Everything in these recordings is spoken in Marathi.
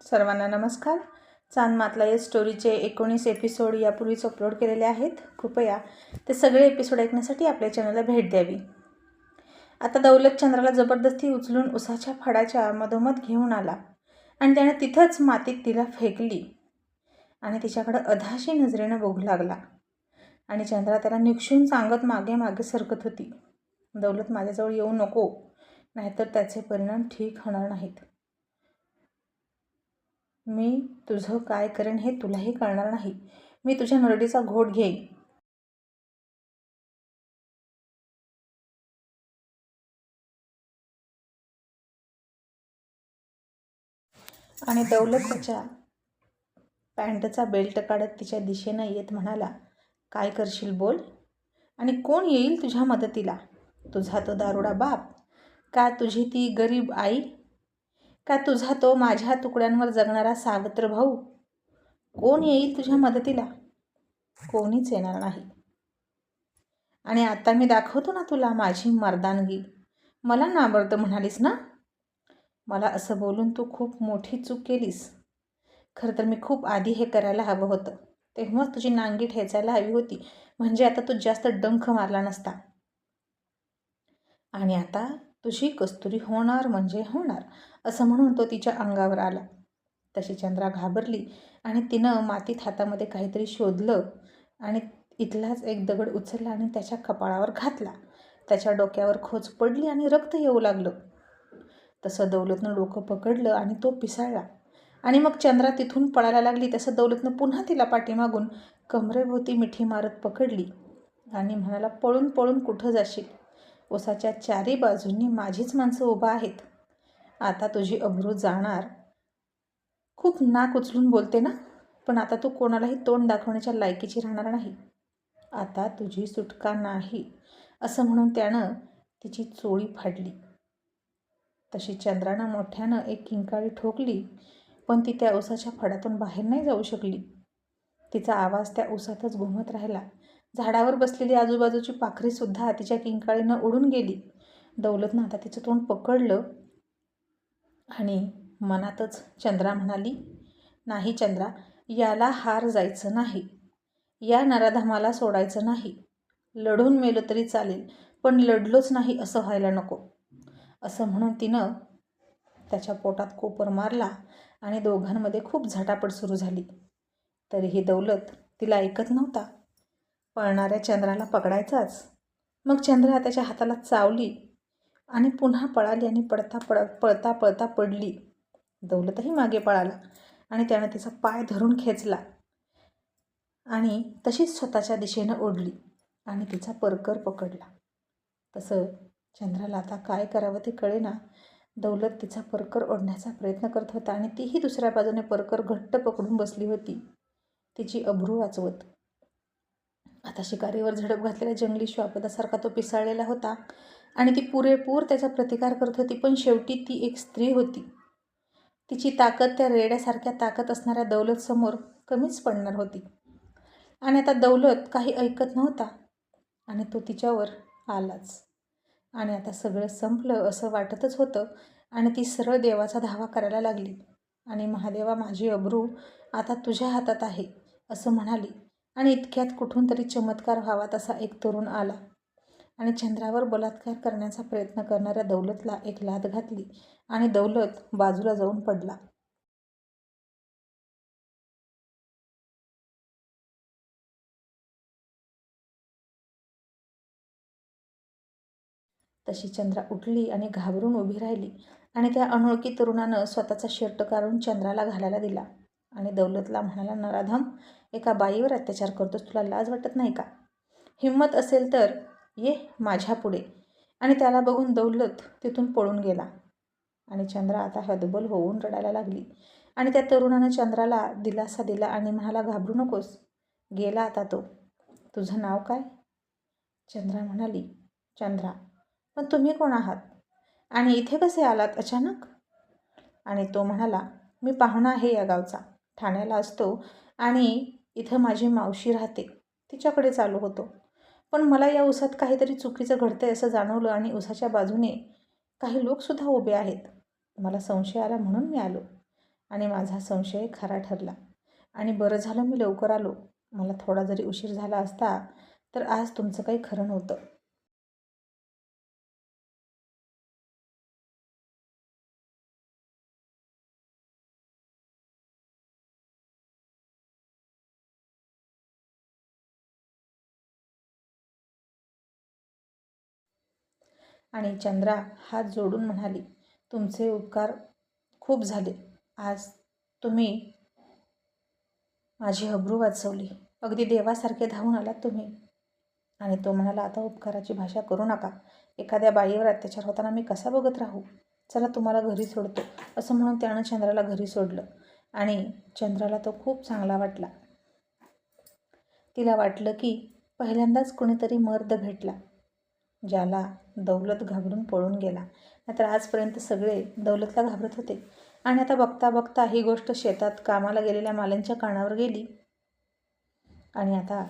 सर्वांना नमस्कार. चांदमातला या स्टोरीचे एकोणीस एपिसोड यापूर्वीच अपलोड केलेले आहेत. कृपया ते सगळे एपिसोड ऐकण्यासाठी आपल्या चॅनलला भेट द्यावी. आता दौलत चंद्राला जबरदस्ती उचलून उसाच्या फडाच्या मधोमध घेऊन आला आणि त्याने तिथंच मातीत तिला फेकली आणि तिच्याकडं अधाशी नजरेनं बघू लागला आणि चंद्रा त्याला निक्षून सांगत मागे मागे सरकत होती. दौलत माझ्याजवळ येऊ नको नाहीतर त्याचे परिणाम ठीक होणार नाहीत. मी तुझं काय करेन हे तुलाही कळणार नाही. मी तुझ्या नरडीचा घोट घेईन. आणि दौलत तिच्या पॅन्टचा बेल्ट काढत तिच्या दिशेनं येत म्हणाला काय करशील बोल? आणि कोण येईल तुझ्या मदतीला? तुझा तो दारुडा बाप? का तुझी ती गरीब आई का तुझा तो माझ्या तुकड्यांवर जगणारा सावत्र भाऊ? कोण येईल तुझ्या मदतीला? कोणीच येणार नाही. आणि आता मी दाखवतो ना तुला माझी मर्दानगी. मला नाबर्द म्हणालीस ना? मला असं बोलून तू खूप मोठी चूक केलीस. खरं तर मी खूप आधी हे करायला हवं होतं. तेव्हाच तुझी नांगी ठेचायला हवी होती. म्हणजे आता तू जास्त डंख मारला नसता. आणि आता तुझी कस्तुरी होणार म्हणजे होणार असं म्हणून तो तिच्या अंगावर आला. तशी चंद्रा घाबरली आणि तिनं मातीत हातामध्ये काहीतरी शोधलं आणि इथलाच एक दगड उचलला आणि त्याच्या कपाळावर घातला. त्याच्या डोक्यावर खोच पडली आणि रक्त येऊ लागलं. तसं दौलतनं डोकं पकडलं आणि तो पिसाळला. आणि मग चंद्रा तिथून पळायला लागली तसं दौलतनं पुन्हा तिला पाठीमागून कमरेभोवती मिठी मारत पकडली. आणि म्हणाला पळून पळून कुठं जाशील? ओसाच्या चारी बाजूंनी माझीच माणसं उभा आहेत. आता तुझी अब्रू जाणार. खूप नाक उचलून बोलते ना? पण आता तू कोणालाही तोंड दाखवण्याच्या लायकीची राहणार नाही. आता तुझी सुटका नाही असं म्हणून त्यानं तिची चोळी फाडली. तशी चंद्रानं मोठ्यानं एक किंकाळी ठोकली पण ती त्या उसाच्या फडातून बाहेर नाही जाऊ शकली. तिचा आवाज त्या उसातच घुमत राहिला. झाडावर बसलेली आजूबाजूची पाखरीसुद्धा तिच्या किंकाळीनं उडून गेली. दौलतनं आता तिचं तोंड पकडलं आणि मनातच चंद्रा म्हणाली नाही चंद्रा याला हार जायचं नाही. या नराधामाला सोडायचं नाही. लढून मेलं तरी चालेल पण लढलोच नाही असं व्हायला नको. असं म्हणून तिनं त्याच्या पोटात कोपर मारला आणि दोघांमध्ये खूप झटापट सुरू झाली. तरीही दौलत तिला ऐकत नव्हता. पळणाऱ्या चंद्राला पकडायचाच. मग चंद्रा त्याच्या हाताला चावली आणि पुन्हा पळाली आणि पडता पळ पळता पळता पडली. दौलतही मागे पळाला आणि त्यानं तिचा पाय धरून खेचला आणि तशीच स्वतःच्या दिशेनं ओढली आणि तिचा परकर पकडला. तसं चंद्राला आता काय करावं ते कळेना. दौलत तिचा परकर ओढण्याचा प्रयत्न करत होता आणि तीही दुसऱ्या बाजूने परकर घट्ट पकडून बसली होती. तिची अभ्रू वाचवत आता शिकारीवर झडप घातलेल्या जंगली श्वापदासारखा तो पिसाळलेला होता आणि ती पुरेपूर त्याचा प्रतिकार करत होती पण शेवटी ती एक स्त्री होती. तिची ताकद त्या रेड्यासारख्या ताकद असणाऱ्या दौलतसमोर कमीच पडणार होती. आणि आता दौलत काही ऐकत नव्हता आणि तो तिच्यावर आलाच. आणि आता सगळं संपलं असं वाटतच होतं आणि ती सरळ देवाचा धावा करायला लागली. आणि महादेवा माझी अब्रू आता तुझ्या हातात आहे असं म्हणाली. आणि इतक्यात कुठून तरी चमत्कार व्हावा तसा एक तरुण आला. आणि चंद्रावर बलात्कार करण्याचा प्रयत्न करणाऱ्या दौलतला एक लाद घातली आणि दौलत बाजूला जाऊन पडला. तशी चंद्रा उठली आणि घाबरून उभी राहिली आणि त्या अनोळखी तरुणानं स्वतःचा शर्ट काढून चंद्राला घालायला दिला. आणि दौलतला म्हणाला नराधम एका बाईवर अत्याचार करतोस तुला लाज वाटत नाही का? हिंमत असेल तर ये माझ्या पुढे. आणि त्याला बघून दौलत तिथून पळून गेला. आणि चंद्रा आता हदबल होऊन रडायला लागली. आणि त्या तरुणानं चंद्राला दिलासा दिला आणि म्हणाला घाबरू नकोस गेला आता तो. तुझं नाव काय? चंद्रा म्हणाली चंद्रा पण तुम्ही कोण आहात? आणि इथे कसे आलात अचानक? आणि तो म्हणाला मी पाहुणा आहे या गावचा. ठाण्याला असतो आणि इथं माझी मावशी राहते. तिच्याकडे चालू होतो. पण मला या उसात काहीतरी चुकीचं घडतंय असं जाणवलं आणि उसाच्या बाजूने काही लोकसुद्धा उभे आहेत. मला संशय आला म्हणून मी आलो आणि माझा संशय खरा ठरला. आणि बरं झालं मी लवकर आलो. मला थोडा जरी उशीर झाला असता तर आज तुमचं काही खरं नव्हतं. आणि चंद्रा हात जोडून म्हणाली तुमचे उपकार खूप झाले. आज तुम्ही माझी हब्रू वाचवली. अगदी देवासारखे धावून आलात तुम्ही. आणि तो म्हणाला आता उपकाराची भाषा करू नका. एखाद्या बाईवर अत्याचार होताना मी कसा बघत राहू? चला तुम्हाला घरी सोडतो. असं म्हणून त्यानं चंद्राला घरी सोडलं. आणि चंद्राला तो खूप चांगला वाटला. तिला वाटलं की पहिल्यांदाच कुणीतरी मर्द भेटला. ज्याला दौलत घाबरून पळून गेला. नाहीतर आजपर्यंत सगळे दौलतला घाबरत होते. आणि आता बघता बघता ही गोष्ट शेतात कामाला गेलेल्या मालांच्या कानावर गेली. आणि आता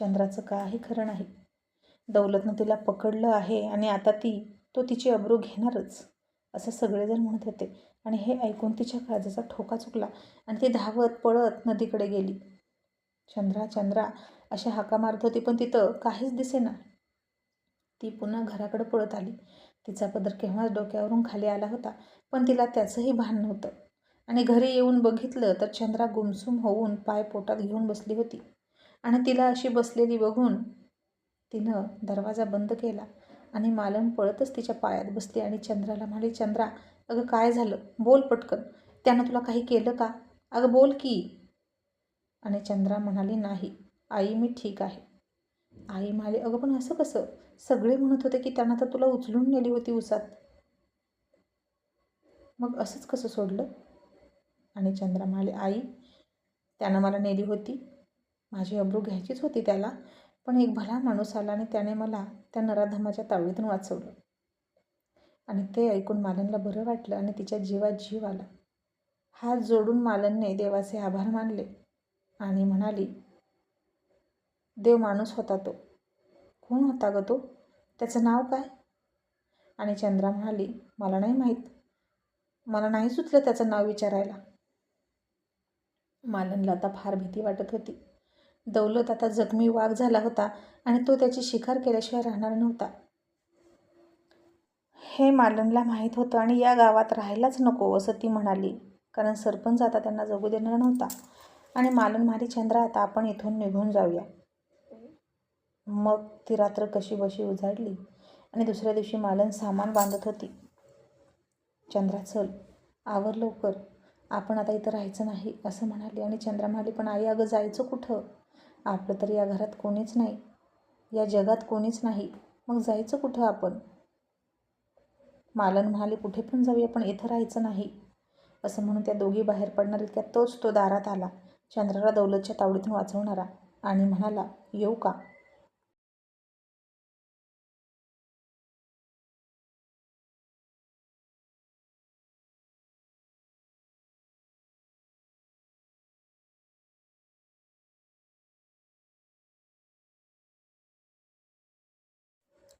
चंद्राचं काही खरं नाही. दौलतनं तिला पकडलं आहे आणि आता ती तो तिची अब्रू घेणारच असं सगळेजण म्हणत होते. आणि हे ऐकून तिच्या काळजाचा ठोका चुकला आणि ती धावत पळत नदीकडे गेली. चंद्रा चंद्रा अशा हाका मारत होती पण तिथं काहीच दिसेना. ती पुन्हा घराकडे पळत आली. तिचा पदर केव्हाच डोक्यावरून खाली आला होता पण तिला त्याचंही भान नव्हतं. आणि घरी येऊन बघितलं तर चंद्रा गुमसुम होऊन पाय पोटात घेऊन बसली होती. आणि तिला अशी बसलेली बघून तिनं दरवाजा बंद केला आणि मालन पळतच तिच्या पायात बसली आणि चंद्राला म्हणाली चंद्रा अगं काय झालं? बोल पटकन. त्यानं तुला काही केलं का? अगं बोल की. आणि चंद्रा म्हणाली नाही. आई मी ठीक आहे. आई म्हणाली अगं पण असं कसं? सगळे म्हणत होते की त्यांना तर तुला उचलून नेली होती उसात. मग असंच कसं सोडलं? आणि चंद्रा म्हणाले आई त्यानं मला नेली होती. माझी अब्रू घ्यायचीच होती त्याला पण एक भला माणूस आला आणि त्याने मला त्या नराधमाच्या तावडीतून वाचवलं. आणि ते ऐकून मालनला बरं वाटलं आणि तिच्या जीवात जीव आला. हात जोडून मालनने देवाचे आभार मानले आणि म्हणाली देव माणूस होता तो. कोण होता ग तो? त्याचं नाव काय? आणि चंद्रा म्हणाली मला नाही माहीत. मला नाही सुचलं त्याचं नाव विचारायला. मालनला आता फार भीती वाटत होती. दौलत आता जखमी वाघ झाला होता आणि तो त्याची शिकार केल्याशिवाय राहणार नव्हता. हे मालनला माहीत होतं आणि या गावात राहायलाच नको असं ती म्हणाली कारण सरपंच आता त्यांना जगू देणार नव्हता. आणि मालन मारी चंद्रा आता आपण इथून निघून जाऊया. मग ती रात्र कशी बशी उजाडली? आणि दुसऱ्या दिवशी मालन सामान बांधत होती. चंद्रा चल आवर लवकर. आपण आता इथं राहायचं नाही असं म्हणाली. आणि चंद्रा म्हणाली पण आई अगं जायचं कुठं? आपलं तर या घरात कोणीच नाही. या जगात कोणीच नाही. मग जायचं कुठं आपण? मालन म्हणाले कुठे पण जाऊया पण इथं राहायचं नाही. असं म्हणून त्या दोघी बाहेर पडणार इतक्या तोच तो दारात आला. चंद्राला दौलतच्या तावडीतून वाचवणारा. आणि म्हणाला येऊ का?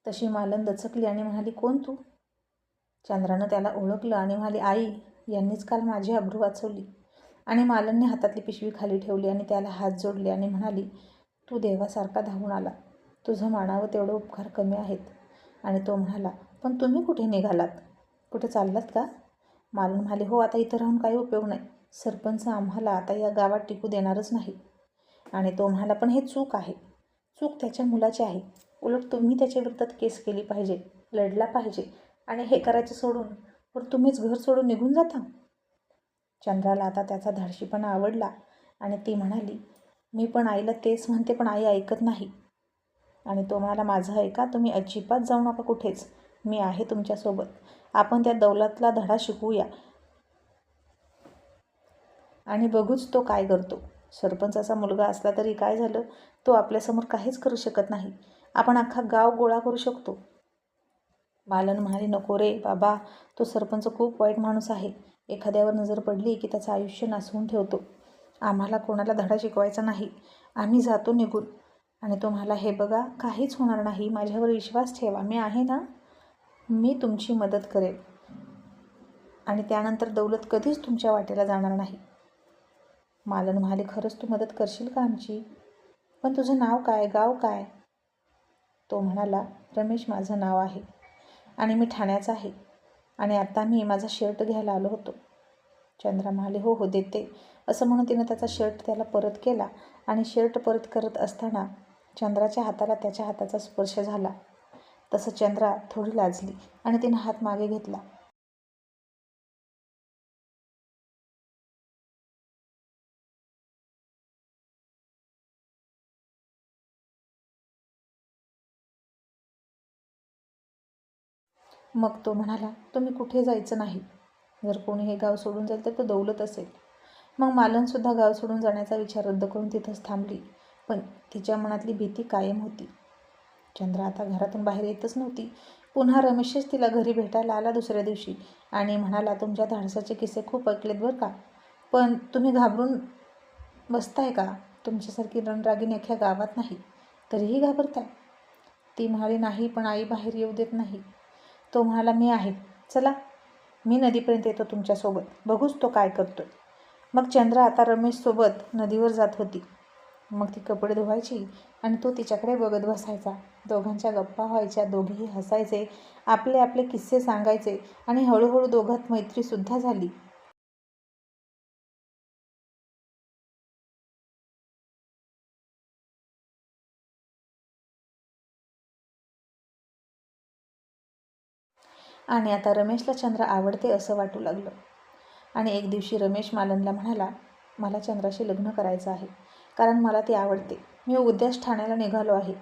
तशी मालन दचकली आणि म्हणाली कोण तू? चंद्रानं त्याला ओळखलं आणि म्हणाली आई यांनीच काल माझी अब्रू वाचवली. आणि मालनने हातातली पिशवी खाली ठेवली आणि त्याला हात जोडले आणि म्हणाली तू देवासारखा धावून आला. तुझं मानावं तेवढं उपकार कमी आहेत. आणि तो म्हणाला पण तुम्ही कुठे निघालात? कुठे चाललात का? मालन म्हणाले हो आता इथं राहून काही उपयोग नाही. सरपंच आम्हाला आता या गावात टिकू देणारच नाही. आणि तो म्हणाला पण हे चूक आहे. चूक त्याच्या मुलाची आहे. उलट तुम्ही त्याच्या विरोधात केस केली पाहिजे लढला पाहिजे आणि हे करायचं सोडून पण तुम्हीच घर सोडून निघून जाता? चंद्राला आता त्याचा धाडशीपणा आवडला आणि ती म्हणाली मी पण आईला तेच म्हणते पण आई ऐकत नाही. आणि तो म्हणाला माझं ऐका तुम्ही अजिबात जाऊ नका कुठेच. मी आहे तुमच्यासोबत. आपण त्या दौलतला धडा शिकवूया. आणि बघूच तो काय करतो. सरपंचाचा मुलगा असला तरी काय झालं? तो आपल्यासमोर काहीच करू शकत नाही. आपण अख्खा गाव गोळा करू शकतो. बालन म्हणाले नको रे बाबा तो सरपंच खूप वाईट माणूस आहे. एखाद्यावर नजर पडली की त्याचं आयुष्य नासवून ठेवतो. आम्हाला कोणाला धडा शिकवायचा नाही. आम्ही जातो निघून. आणि तो म्हणाला हे बघा काहीच होणार नाही. माझ्यावर विश्वास ठेवा. मी आहे ना? मी तुमची मदत करेल. आणि त्यानंतर दौलत कधीच तुमच्या वाटेला जाणार नाही. मालन म्हणाले खरंच तू मदत करशील का आमची? पण तुझं नाव काय? गाव काय? तो म्हणाला रमेश माझं नाव आहे आणि मी ठाण्याचा आहे आणि आत्ता मी माझा शर्ट घ्यायला आलो होतो. चंद्रा म्हणाले हो हो देते. असं म्हणून तिनं त्याचा शर्ट त्याला परत केला आणि शर्ट परत करत असताना चंद्राच्या हाताला त्याच्या हाताचा स्पर्श झाला. तसं चंद्रा थोडी लाजली आणि तिनं हात मागे घेतला. मग तो म्हणाला तुम्ही कुठे जायचं नाही. जर कोणी हे गाव सोडून जाईल तर तो दौलत असेल. मग मालनसुद्धा गाव सोडून जाण्याचा विचार रद्द करून तिथंच थांबली. पण तिच्या मनातली भीती कायम होती. चंद्रा आता घरातून बाहेर येतच नव्हती. पुन्हा रमेशच तिला घरी भेटायला आला दुसऱ्या दिवशी आणि म्हणाला तुमच्या धाडसाचे किस्से खूप ऐकलेत बरं का. पण तुम्ही घाबरून बसताय का? तुमच्यासारखी रणरागीण अख्ख्या गावात नाही. तरीही घाबरताय. ती म्हणाली नाही पण आई बाहेर येऊ देत नाही. तो म्हणाला मी आहे. चला. मी नदीपर्यंत येतो तुमच्यासोबत. बघूच तो काय करतो मग चंद्रा आता रमेशसोबत नदीवर जात होती. मग ती कपडे धुवायची आणि तो तिच्याकडे बघत बसायचा. दोघांच्या गप्पा व्हायच्या दोघेही हसायचे आपले आपले किस्से सांगायचे आणि हळूहळू दोघात मैत्रीसुद्धा झाली. आणि आता रमेशला चंद्र आवडते असं वाटू लागलं. आणि एक दिवशी रमेश मालनला म्हणाला मला चंद्राशी लग्न करायचं आहे कारण मला ती आवडते. मी उद्याच ठाण्याला निघालो आहे.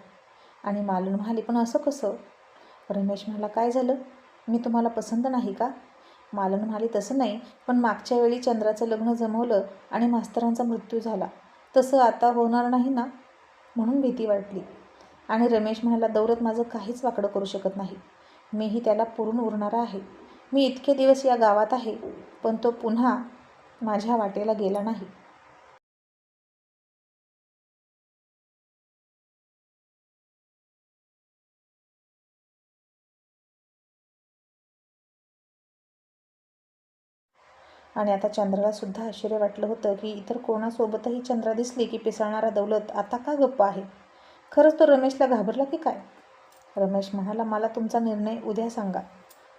आणि मालन म्हणाली पण असं कसं? रमेश म्हणाला काय झालं? मी तुम्हाला पसंत नाही का? मालन म्हणाली तसं नाही पण मागच्या वेळी चंद्राचं लग्न जमवलं आणि मास्तरांचा मृत्यू झाला. तसं आता होणार नाही ना? म्हणून भीती वाटली. आणि रमेश म्हणाला दौरत माझं काहीच वाकडं करू शकत नाही. मीही त्याला पुरून उरणारा आहे. मी इतके दिवस या गावात आहे पण तो पुन्हा माझ्या वाटेला गेला नाही. आणि आता चंद्राला सुद्धा आश्चर्य वाटलं होतं की इतर कोणासोबतही चंद्रा दिसली की पिसळणारा दौलत आता का गप्प आहे? खरंच तो रमेशला घाबरला की काय? रमेश म्हणाला मला तुमचा निर्णय उद्या सांगा.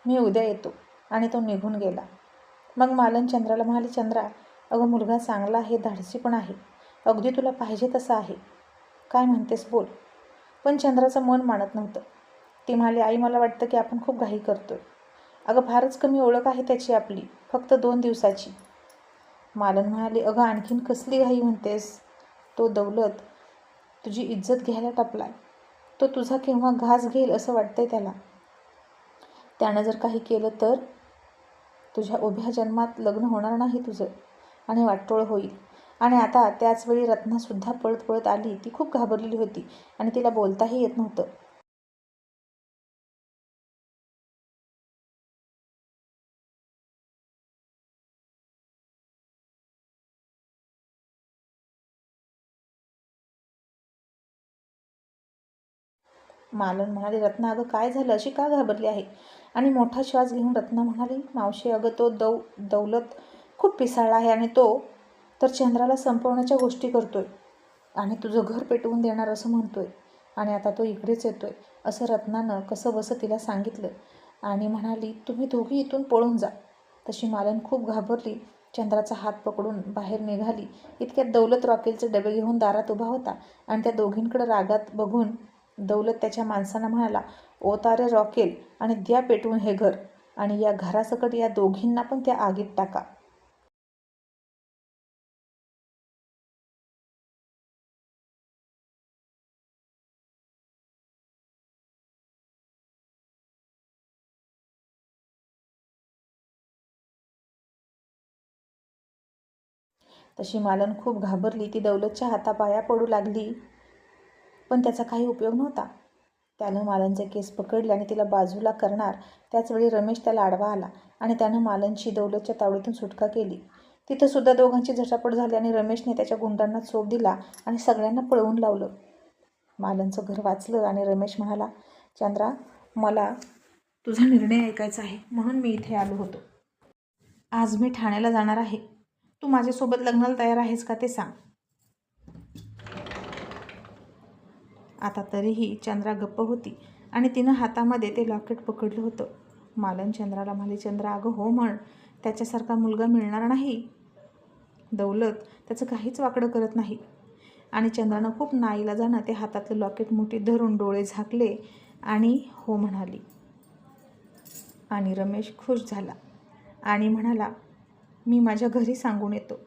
मी उद्या येतो. आणि तो निघून गेला. मग मालन चंद्राला म्हणाले चंद्रा अगं मुलगा चांगला आहे धाडसी पण आहे. अगदी तुला पाहिजे तसं आहे. काय म्हणतेस बोल. पण चंद्राचं मन मानत नव्हतं. ती म्हणाली आई मला वाटतं की आपण खूप घाई करतोय. अगं फारच कमी ओळख आहे त्याची आपली फक्त दोन दिवसाची. मालन म्हणाली अगं आणखीन कसली घाई म्हणतेस? तो दौलत तुझी इज्जत घ्यायला टपलाय. तो तुझा केव्हा घास घेईल असं वाटतंय त्याला. त्यानं जर काही केलं तर तुझ्या उभ्या जन्मात लग्न होणार नाही तुझं आणि वाटोळ होईल. आणि आता त्याचवेळी रत्नासुद्धा पळत पळत आली. ती खूप घाबरलेली होती आणि तिला बोलताही येत नव्हतं. मालन म्हणाली रत्ना अगं काय झालं? अशी का घाबरली आहे? आणि मोठा श्वास घेऊन रत्ना म्हणाली मावशी अगं तो दौ दौलत खूप पिसाळला आहे आणि तो तर चंद्राला संपवण्याच्या गोष्टी करतोय आणि तुझं घर पेटवून देणार असं म्हणतोय आणि आता तो इकडेच येतोय. असं रत्नानं कसं बसं तिला सांगितलं आणि म्हणाली तुम्ही दोघी इथून पळून जा. तशी मालन खूप घाबरली चंद्राचा हात पकडून बाहेर निघाली. इतक्यात दौलत रॉकेलचे डबे घेऊन दारात उभा होता आणि त्या दोघींकडे रागात बघून दौलत त्याच्या माणसांना म्हणाला ओतारे रॉकेल आणि द्या पेटवून हे घर आणि या घरासकट या दोघींना पण त्या आगीत टाका. तशी मालन खूप घाबरली ती दौलतच्या हातापाया पडू लागली. पण त्याचा काही उपयोग नव्हता. त्यानं मालनचे केस पकडले आणि तिला बाजूला करणार त्याचवेळी रमेश त्याला आडवा आला आणि त्यानं मालनची दौलतच्या तावडीतून सुटका केली. तिथं सुद्धा दोघांची झटापट झाली आणि रमेशने त्याच्या गुंडांना चोप दिला आणि सगळ्यांना पळवून लावलं. मालनचं घर वाचलं आणि रमेश म्हणाला चंद्रा मला तुझा निर्णय ऐकायचा आहे म्हणून मी इथे आलो होतो. आज मी ठाण्याला जाणार आहे. तू माझ्यासोबत लग्नाला तयार आहेस का ते सांग. आता तरीही चंद्रा गप्प होती आणि तिनं हातामध्ये ते लॉकेट पकडलं होतं. मालन चंद्राला म्हणाली चंद्रा अगं हो म्हण त्याच्यासारखा मुलगा मिळणार नाही. दौलत त्याचं काहीच वाकडं करत नाही. आणि चंद्रानं खूप नाईला जाणं ते हातातलं लॉकेट मुठीत धरून डोळे झाकले आणि हो म्हणाली. आणि रमेश खुश झाला आणि म्हणाला मी माझ्या घरी सांगून येतो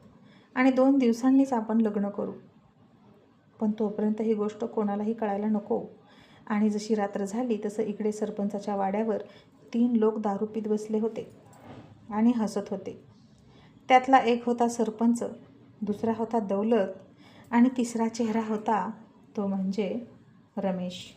आणि दोन दिवसांनीच आपण लग्न करू. पण तोपर्यंत ही गोष्ट कोणालाही कळायला नको. आणि जशी रात्र झाली तसं इकडे सरपंचाच्या वाड्यावर तीन लोक दारू पीत बसले होते आणि हसत होते. त्यातला एक होता सरपंच दुसरा होता दौलत आणि तिसरा चेहरा होता तो म्हणजे रमेश.